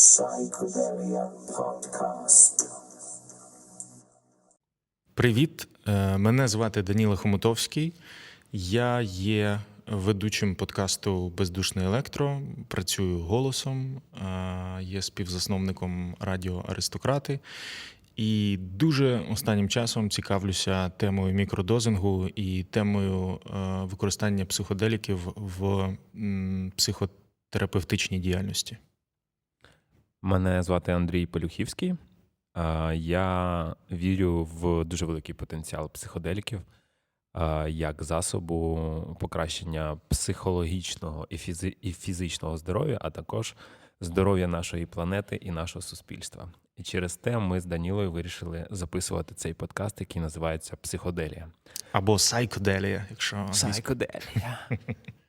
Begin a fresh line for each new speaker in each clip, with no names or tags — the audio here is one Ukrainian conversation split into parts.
Psychedelia Podcast.
Привіт, Е, мене звати Даніло Хомутовський. Я є ведучим подкасту Бездушне електро, працюю голосом, е, є співзасновником радіо Аристократи. І дуже останнім часом цікавлюся темою мікродозингу і темою е, використання психоделіків в психотерапевтичній діяльності.
Мене звати Андрій Полюхівський. Я вірю в дуже великий потенціал психоделіків як засобу покращення психологічного і фізи- і фізичного здоров'я, а також здоров'я нашої планети і нашого суспільства. І через те ми з Данілою вирішили записувати цей подкаст, який називається Психоделія.
Або сайкоделія, якщо англійською.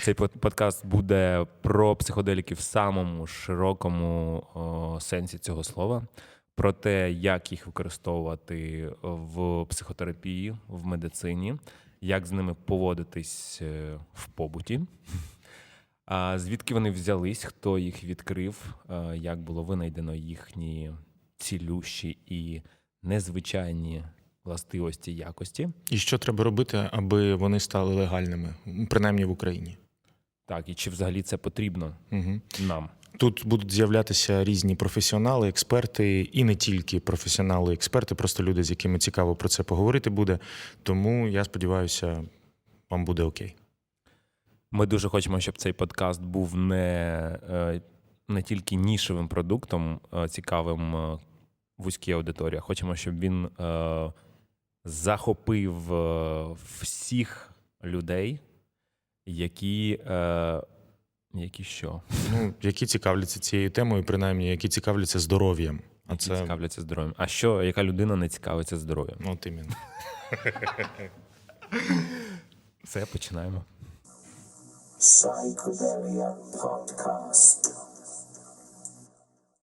Цей подкаст буде про психоделіки в самому широкому сенсі цього слова, про те, як їх використовувати в психотерапії, в медицині, як з ними поводитись е, в побуті. А звідки вони взялись, хто їх відкрив, е, як було винайдено їхні цілющі і незвичайні властивості якості.
І що треба робити, аби вони стали легальними, принаймні в Україні?
Так, і чи взагалі це потрібно
Угу.
нам?
Тут будуть з'являтися різні професіонали, експерти, і не тільки професіонали, експерти, просто люди, з якими цікаво про це поговорити буде. Тому я сподіваюся, вам буде окей.
Ми дуже хочемо, щоб цей подкаст був не, е, не тільки нішевим продуктом, е, цікавим е, вузькій аудиторії. а Хочемо, щоб він захопив е, всіх людей, які, е, які що?
Ну, які цікавляться цією темою, принаймні, які цікавляться здоров'ям. А
Які
це
цікавляться здоров'ям. А що, яка людина не цікавиться здоров'ям?
от іменно.
Все, починаємо.
Psychedelia Podcast.